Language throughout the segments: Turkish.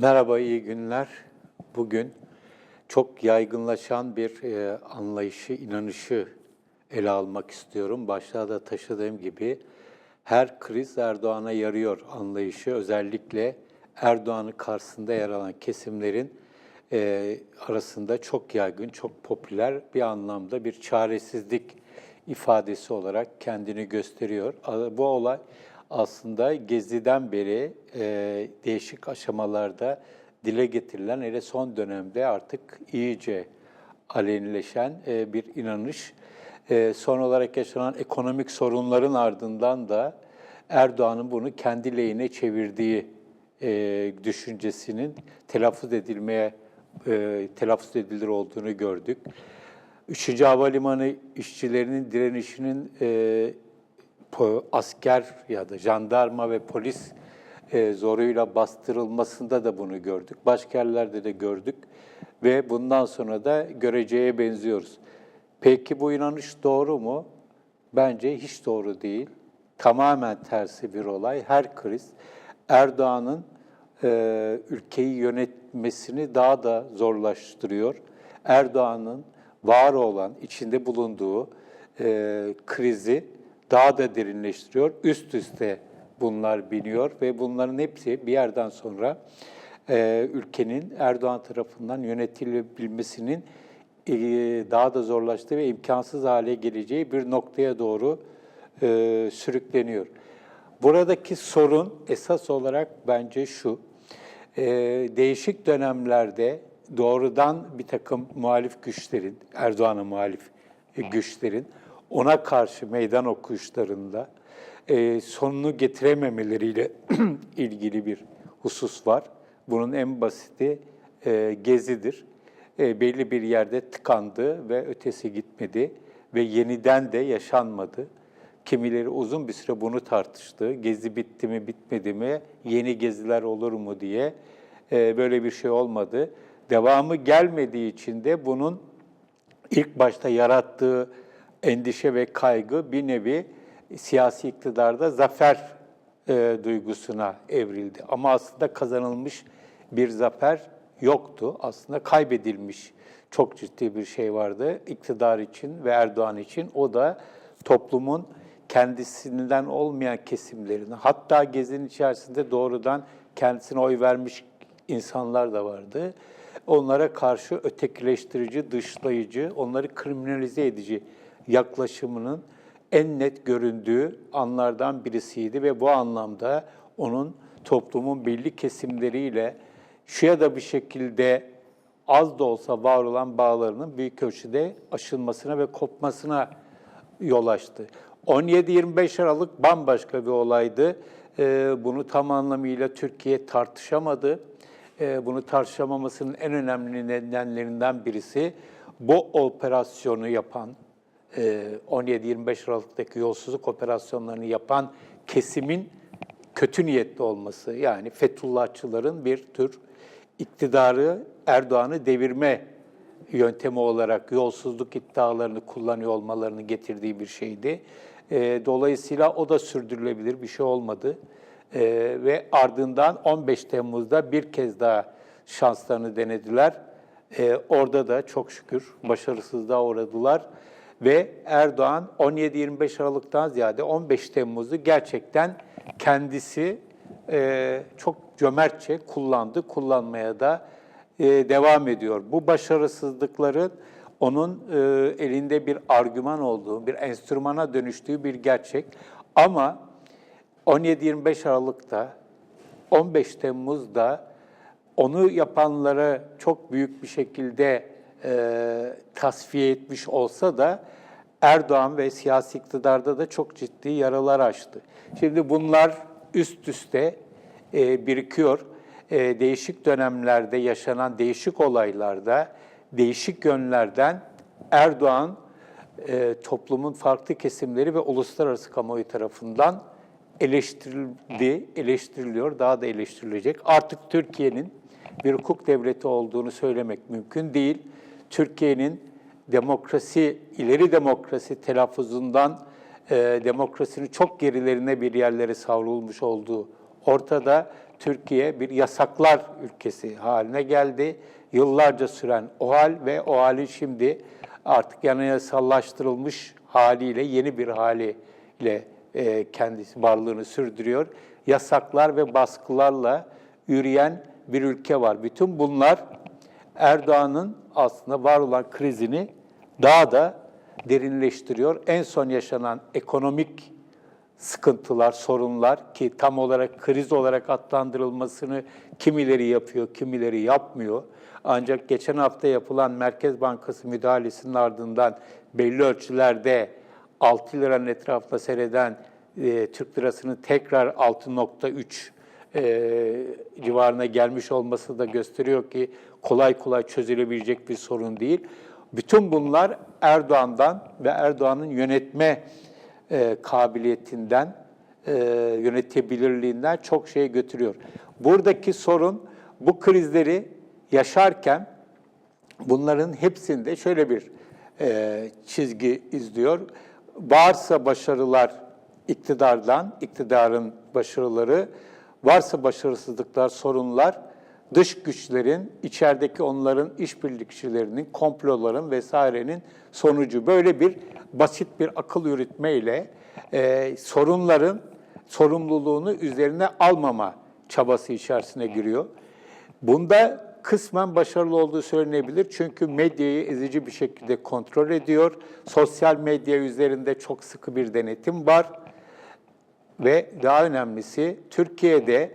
Merhaba, iyi günler. Bugün çok yaygınlaşan bir e, anlayışı, inanışı ele almak istiyorum. Başta da taşıdığım gibi her kriz Erdoğan'a yarıyor anlayışı. Özellikle Erdoğan'ın karşısında yer alan kesimlerin e, arasında çok yaygın, çok popüler bir anlamda bir çaresizlik ifadesi olarak kendini gösteriyor. Bu olay aslında Gezi'den beri e, değişik aşamalarda dile getirilen, hele son dönemde artık iyice alenileşen e, bir inanış. E, son olarak yaşanan ekonomik sorunların ardından da Erdoğan'ın bunu kendi lehine çevirdiği e, düşüncesinin telaffuz edilmeye e, telaffuz edilir olduğunu gördük. Üçüncü Havalimanı işçilerinin direnişinin e, asker ya da jandarma ve polis e, zoruyla bastırılmasında da bunu gördük. Başka yerlerde de gördük ve bundan sonra da göreceğe benziyoruz. Peki bu inanış doğru mu? Bence hiç doğru değil. Tamamen tersi bir olay. Her kriz Erdoğan'ın e, ülkeyi yönetmesini daha da zorlaştırıyor. Erdoğan'ın var olan, içinde bulunduğu e, krizi daha da derinleştiriyor. Üst üste bunlar biniyor ve bunların hepsi bir yerden sonra e, ülkenin Erdoğan tarafından yönetilebilmesinin e, daha da zorlaştığı ve imkansız hale geleceği bir noktaya doğru e, sürükleniyor. Buradaki sorun esas olarak bence şu, e, değişik dönemlerde doğrudan bir takım muhalif güçlerin, Erdoğan'a muhalif e, güçlerin ona karşı meydan okuyuşlarında e, sonunu getirememeleriyle ilgili bir husus var. Bunun en basiti e, gezidir. E, belli bir yerde tıkandı ve ötesi gitmedi ve yeniden de yaşanmadı. Kimileri uzun bir süre bunu tartıştı. Gezi bitti mi, bitmedi mi, yeni geziler olur mu diye e, böyle bir şey olmadı. Devamı gelmediği için de bunun ilk başta yarattığı endişe ve kaygı bir nevi siyasi iktidarda zafer e, duygusuna evrildi. Ama aslında kazanılmış bir zafer yoktu. Aslında kaybedilmiş çok ciddi bir şey vardı iktidar için ve Erdoğan için. O da toplumun kendisinden olmayan kesimlerini, hatta Gezi'nin içerisinde doğrudan kendisine oy vermiş insanlar da vardı. Onlara karşı ötekileştirici, dışlayıcı, onları kriminalize edici yaklaşımının en net göründüğü anlardan birisiydi ve bu anlamda onun toplumun belli kesimleriyle şu ya da bir şekilde az da olsa var olan bağlarının büyük ölçüde aşılmasına ve kopmasına yol açtı. 17-25 Aralık bambaşka bir olaydı. Ee, Bunu tam anlamıyla Türkiye tartışamadı. Ee, Bunu tartışamamasının en önemli nedenlerinden birisi bu operasyonu yapan, 17-25 Aralık'taki yolsuzluk operasyonlarını yapan kesimin kötü niyetli olması. Yani Fethullahçıların bir tür iktidarı, Erdoğan'ı devirme yöntemi olarak yolsuzluk iddialarını kullanıyor olmalarını getirdiği bir şeydi. E, dolayısıyla o da sürdürülebilir bir şey olmadı. E, ve ardından 15 Temmuz'da bir kez daha şanslarını denediler. E, orada da çok şükür başarısızlığa uğradılar. Ve Erdoğan 17-25 Aralık'tan ziyade 15 Temmuz'u gerçekten kendisi e, çok cömertçe kullandı, kullanmaya da e, devam ediyor. Bu başarısızlıkların onun e, elinde bir argüman olduğu, bir enstrümana dönüştüğü bir gerçek. Ama 17-25 Aralık'ta, 15 Temmuz'da onu yapanlara çok büyük bir şekilde e, tasfiye etmiş olsa da Erdoğan ve siyasi iktidarda da çok ciddi yaralar açtı. Şimdi bunlar üst üste e, birikiyor. E, değişik dönemlerde yaşanan değişik olaylarda, değişik yönlerden Erdoğan e, toplumun farklı kesimleri ve uluslararası kamuoyu tarafından eleştirildi, eleştiriliyor, daha da eleştirilecek. Artık Türkiye'nin bir hukuk devleti olduğunu söylemek mümkün değil. Türkiye'nin demokrasi, ileri demokrasi telaffuzundan e, demokrasinin çok gerilerine bir yerlere savrulmuş olduğu ortada. Türkiye bir yasaklar ülkesi haline geldi. Yıllarca süren o hal ve o halin şimdi artık yanayasallaştırılmış haliyle yeni bir haliyle e, kendisi varlığını sürdürüyor. Yasaklar ve baskılarla yürüyen bir ülke var. Bütün bunlar Erdoğan'ın aslında var olan krizini daha da derinleştiriyor. En son yaşanan ekonomik sıkıntılar, sorunlar ki tam olarak kriz olarak adlandırılmasını kimileri yapıyor, kimileri yapmıyor. Ancak geçen hafta yapılan Merkez Bankası müdahalesinin ardından belli ölçülerde 6 liranın etrafında seyreden e, Türk lirasının tekrar 6.3 e, civarına gelmiş olması da gösteriyor ki kolay kolay çözülebilecek bir sorun değil. Bütün bunlar Erdoğan'dan ve Erdoğan'ın yönetme e, kabiliyetinden, e, yönetebilirliğinden çok şey götürüyor. Buradaki sorun bu krizleri yaşarken bunların hepsinde şöyle bir e, çizgi izliyor. Varsa başarılar iktidardan, iktidarın başarıları, varsa başarısızlıklar, sorunlar dış güçlerin, içerideki onların işbirlikçilerinin, komploların vesairenin sonucu. Böyle bir basit bir akıl yürütmeyle e, sorunların sorumluluğunu üzerine almama çabası içerisine giriyor. Bunda kısmen başarılı olduğu söylenebilir. Çünkü medyayı ezici bir şekilde kontrol ediyor. Sosyal medya üzerinde çok sıkı bir denetim var. Ve daha önemlisi Türkiye'de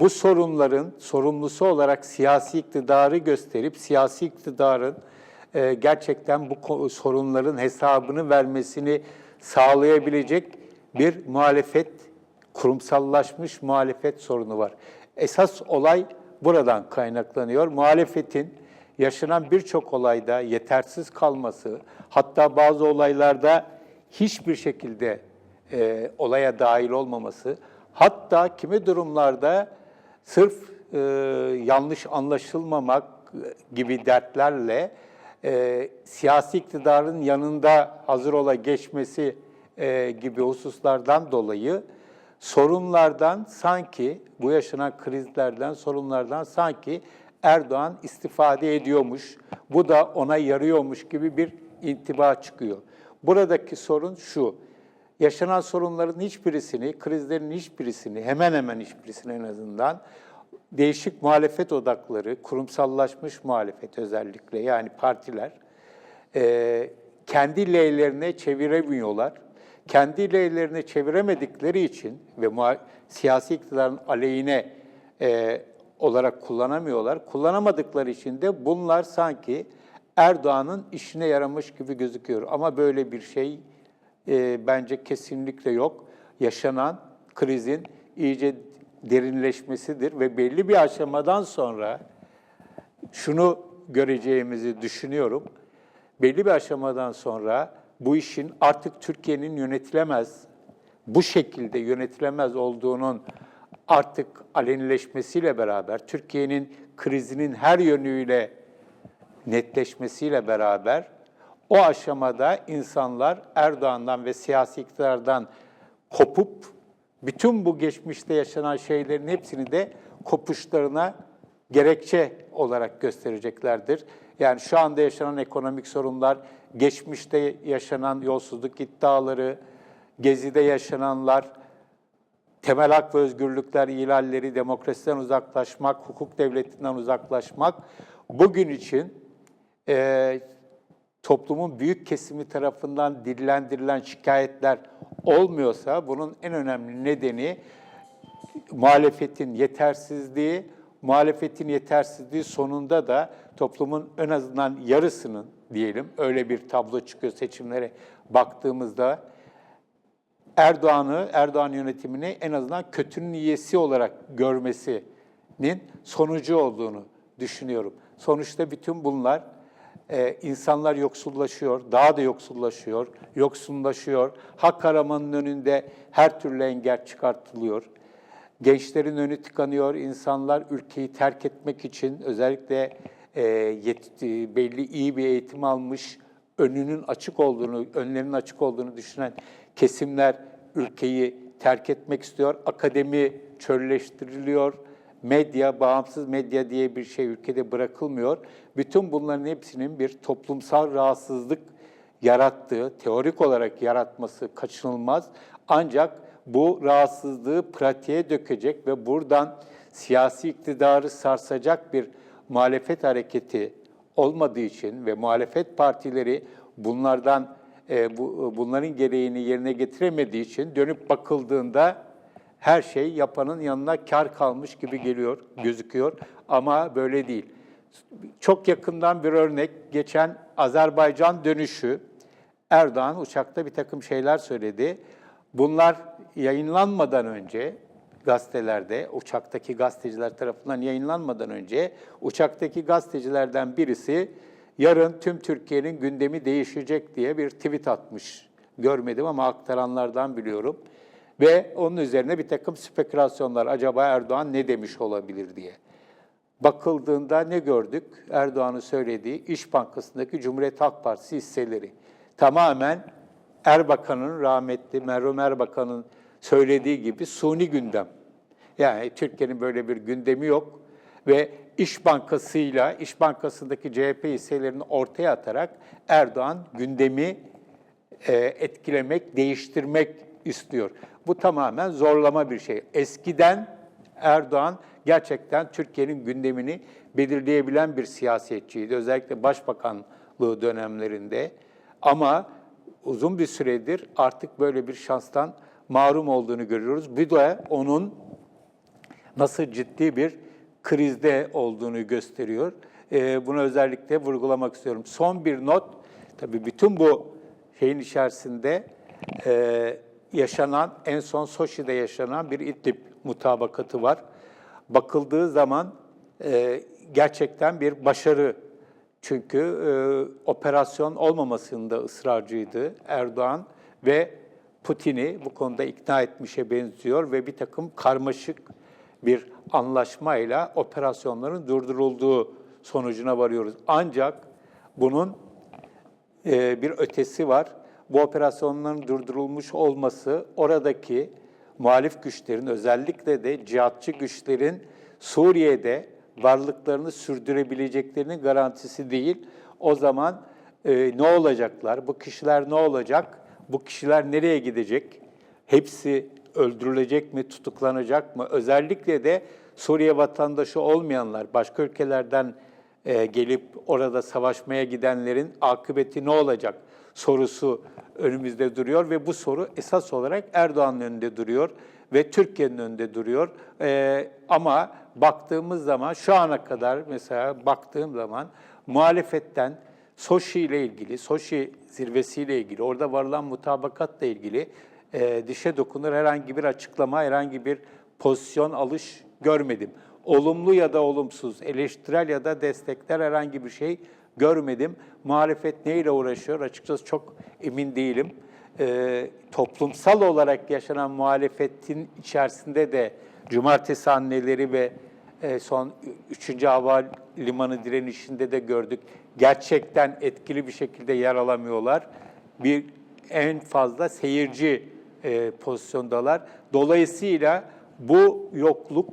bu sorunların sorumlusu olarak siyasi iktidarı gösterip siyasi iktidarın e, gerçekten bu sorunların hesabını vermesini sağlayabilecek bir muhalefet, kurumsallaşmış muhalefet sorunu var. Esas olay buradan kaynaklanıyor. Muhalefetin yaşanan birçok olayda yetersiz kalması, hatta bazı olaylarda hiçbir şekilde e, olaya dahil olmaması, hatta kimi durumlarda sırf e, yanlış anlaşılmamak gibi dertlerle e, siyasi iktidarın yanında hazır ola geçmesi e, gibi hususlardan dolayı sorunlardan sanki bu yaşanan krizlerden, sorunlardan sanki Erdoğan istifade ediyormuş, bu da ona yarıyormuş gibi bir intiba çıkıyor. Buradaki sorun şu, yaşanan sorunların hiçbirisini, krizlerin hiçbirisini, hemen hemen hiçbirisini en azından değişik muhalefet odakları, kurumsallaşmış muhalefet özellikle yani partiler e, kendi lehlerine çeviremiyorlar. Kendi lehlerine çeviremedikleri için ve siyasi iktidarın aleyhine e, olarak kullanamıyorlar. Kullanamadıkları için de bunlar sanki Erdoğan'ın işine yaramış gibi gözüküyor. Ama böyle bir şey e, bence kesinlikle yok. Yaşanan krizin iyice derinleşmesidir ve belli bir aşamadan sonra şunu göreceğimizi düşünüyorum. Belli bir aşamadan sonra bu işin artık Türkiye'nin yönetilemez, bu şekilde yönetilemez olduğunun artık alenileşmesiyle beraber, Türkiye'nin krizinin her yönüyle netleşmesiyle beraber o aşamada insanlar Erdoğan'dan ve siyasi iktidardan kopup bütün bu geçmişte yaşanan şeylerin hepsini de kopuşlarına gerekçe olarak göstereceklerdir. Yani şu anda yaşanan ekonomik sorunlar, geçmişte yaşanan yolsuzluk iddiaları, Gezi'de yaşananlar, temel hak ve özgürlükler ihlalleri, demokrasiden uzaklaşmak, hukuk devletinden uzaklaşmak bugün için toplumun büyük kesimi tarafından dillendirilen şikayetler olmuyorsa bunun en önemli nedeni muhalefetin yetersizliği, muhalefetin yetersizliği sonunda da toplumun en azından yarısının diyelim öyle bir tablo çıkıyor seçimlere baktığımızda Erdoğan'ı, Erdoğan yönetimini en azından kötünün iyisi olarak görmesinin sonucu olduğunu düşünüyorum. Sonuçta bütün bunlar e, insanlar yoksullaşıyor, daha da yoksullaşıyor, yoksunlaşıyor. Hak aramanın önünde her türlü engel çıkartılıyor. Gençlerin önü tıkanıyor, insanlar ülkeyi terk etmek için özellikle e, yet, e, belli iyi bir eğitim almış, önünün açık olduğunu, önlerinin açık olduğunu düşünen kesimler ülkeyi terk etmek istiyor. Akademi çölleştiriliyor. Medya, bağımsız medya diye bir şey ülkede bırakılmıyor. Bütün bunların hepsinin bir toplumsal rahatsızlık yarattığı, teorik olarak yaratması kaçınılmaz. Ancak bu rahatsızlığı pratiğe dökecek ve buradan siyasi iktidarı sarsacak bir muhalefet hareketi olmadığı için ve muhalefet partileri bunlardan e, bu, bunların gereğini yerine getiremediği için dönüp bakıldığında her şey yapanın yanına kar kalmış gibi geliyor, gözüküyor ama böyle değil. Çok yakından bir örnek, geçen Azerbaycan dönüşü, Erdoğan uçakta bir takım şeyler söyledi. Bunlar yayınlanmadan önce gazetelerde, uçaktaki gazeteciler tarafından yayınlanmadan önce uçaktaki gazetecilerden birisi yarın tüm Türkiye'nin gündemi değişecek diye bir tweet atmış. Görmedim ama aktaranlardan biliyorum. Ve onun üzerine bir takım spekülasyonlar, acaba Erdoğan ne demiş olabilir diye. Bakıldığında ne gördük? Erdoğan'ın söylediği İş Bankası'ndaki Cumhuriyet Halk Partisi hisseleri. Tamamen Erbakan'ın, rahmetli Merhum Erbakan'ın söylediği gibi suni gündem. Yani Türkiye'nin böyle bir gündemi yok ve İş Bankası'yla, İş Bankası'ndaki CHP hisselerini ortaya atarak Erdoğan gündemi e, etkilemek, değiştirmek istiyor. Bu tamamen zorlama bir şey. Eskiden Erdoğan gerçekten Türkiye'nin gündemini belirleyebilen bir siyasetçiydi. Özellikle başbakanlığı dönemlerinde. Ama uzun bir süredir artık böyle bir şanstan mahrum olduğunu görüyoruz. Bir de onun nasıl ciddi bir krizde olduğunu gösteriyor. Ee, bunu özellikle vurgulamak istiyorum. Son bir not, tabii bütün bu şeyin içerisinde e, yaşanan, en son Soçi'de yaşanan bir İdlib mutabakatı var. Bakıldığı zaman e, gerçekten bir başarı. Çünkü e, operasyon olmamasında ısrarcıydı Erdoğan ve Putin'i bu konuda ikna etmişe benziyor ve bir takım karmaşık bir anlaşmayla operasyonların durdurulduğu sonucuna varıyoruz. Ancak bunun e, bir ötesi var. Bu operasyonların durdurulmuş olması oradaki muhalif güçlerin özellikle de cihatçı güçlerin Suriye'de varlıklarını sürdürebileceklerinin garantisi değil. O zaman e, ne olacaklar? Bu kişiler ne olacak? Bu kişiler nereye gidecek? Hepsi öldürülecek mi, tutuklanacak mı? Özellikle de Suriye vatandaşı olmayanlar, başka ülkelerden e, gelip orada savaşmaya gidenlerin akıbeti ne olacak sorusu önümüzde duruyor ve bu soru esas olarak Erdoğan'ın önünde duruyor ve Türkiye'nin önünde duruyor. E, ama baktığımız zaman şu ana kadar mesela baktığım zaman muhalefetten Soşi ile ilgili, Soşi zirvesiyle ilgili, orada varılan mutabakatla ilgili e, dişe dokunur herhangi bir açıklama, herhangi bir pozisyon alış görmedim. Olumlu ya da olumsuz, eleştirel ya da destekler herhangi bir şey görmedim. Muhalefet neyle uğraşıyor açıkçası çok emin değilim. E, toplumsal olarak yaşanan muhalefetin içerisinde de cumartesi anneleri ve e, son 3. Hava Limanı direnişinde de gördük. Gerçekten etkili bir şekilde yer alamıyorlar. Bir en fazla seyirci e, pozisyondalar. Dolayısıyla bu yokluk,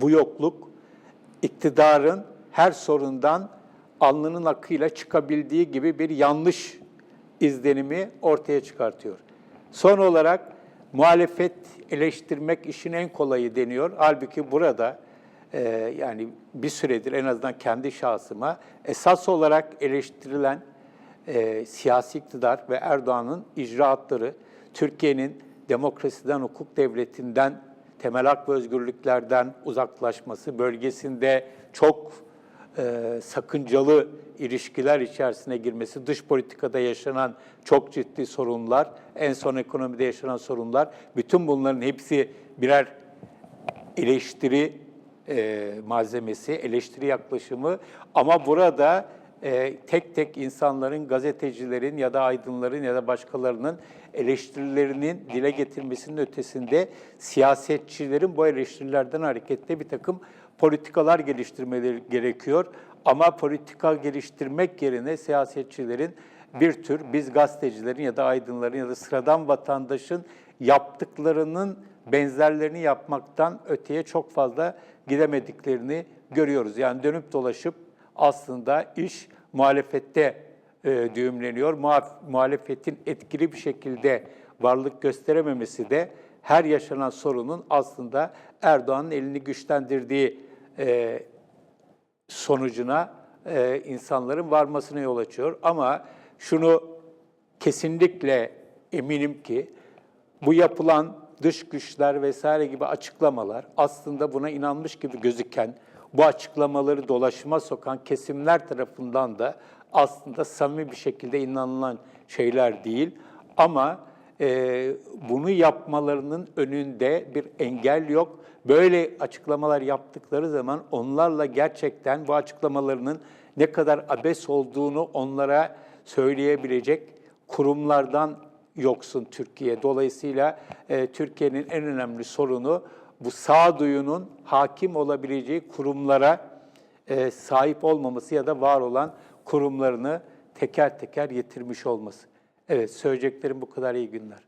bu yokluk iktidarın her sorundan alnının akıyla çıkabildiği gibi bir yanlış izlenimi ortaya çıkartıyor. Son olarak muhalefet eleştirmek işin en kolayı deniyor. Halbuki burada e, yani bir süredir en azından kendi şahsıma esas olarak eleştirilen e, siyasi iktidar ve Erdoğan'ın icraatları, Türkiye'nin demokrasiden, hukuk devletinden, temel hak ve özgürlüklerden uzaklaşması, bölgesinde çok e, sakıncalı ilişkiler içerisine girmesi, dış politikada yaşanan çok ciddi sorunlar, en son ekonomide yaşanan sorunlar, bütün bunların hepsi birer eleştiri e, malzemesi, eleştiri yaklaşımı. Ama burada e, tek tek insanların, gazetecilerin ya da aydınların ya da başkalarının eleştirilerinin dile getirmesinin ötesinde siyasetçilerin bu eleştirilerden hareketle bir takım politikalar geliştirmeleri gerekiyor. Ama politika geliştirmek yerine siyasetçilerin bir tür biz gazetecilerin ya da aydınların ya da sıradan vatandaşın yaptıklarının benzerlerini yapmaktan öteye çok fazla gidemediklerini görüyoruz. Yani dönüp dolaşıp aslında iş muhalefette e, düğümleniyor. Muhaf- muhalefetin etkili bir şekilde varlık gösterememesi de her yaşanan sorunun aslında Erdoğan'ın elini güçlendirdiği e, sonucuna e, insanların varmasına yol açıyor. Ama şunu kesinlikle eminim ki bu yapılan dış güçler vesaire gibi açıklamalar aslında buna inanmış gibi gözüken, bu açıklamaları dolaşıma sokan kesimler tarafından da aslında samimi bir şekilde inanılan şeyler değil. Ama e, bunu yapmalarının önünde bir engel yok. Böyle açıklamalar yaptıkları zaman onlarla gerçekten bu açıklamalarının ne kadar abes olduğunu onlara söyleyebilecek kurumlardan yoksun Türkiye. Dolayısıyla e, Türkiye'nin en önemli sorunu bu sağduyunun hakim olabileceği kurumlara e, sahip olmaması ya da var olan kurumlarını teker teker yitirmiş olması. Evet, söyleyeceklerim bu kadar iyi günler.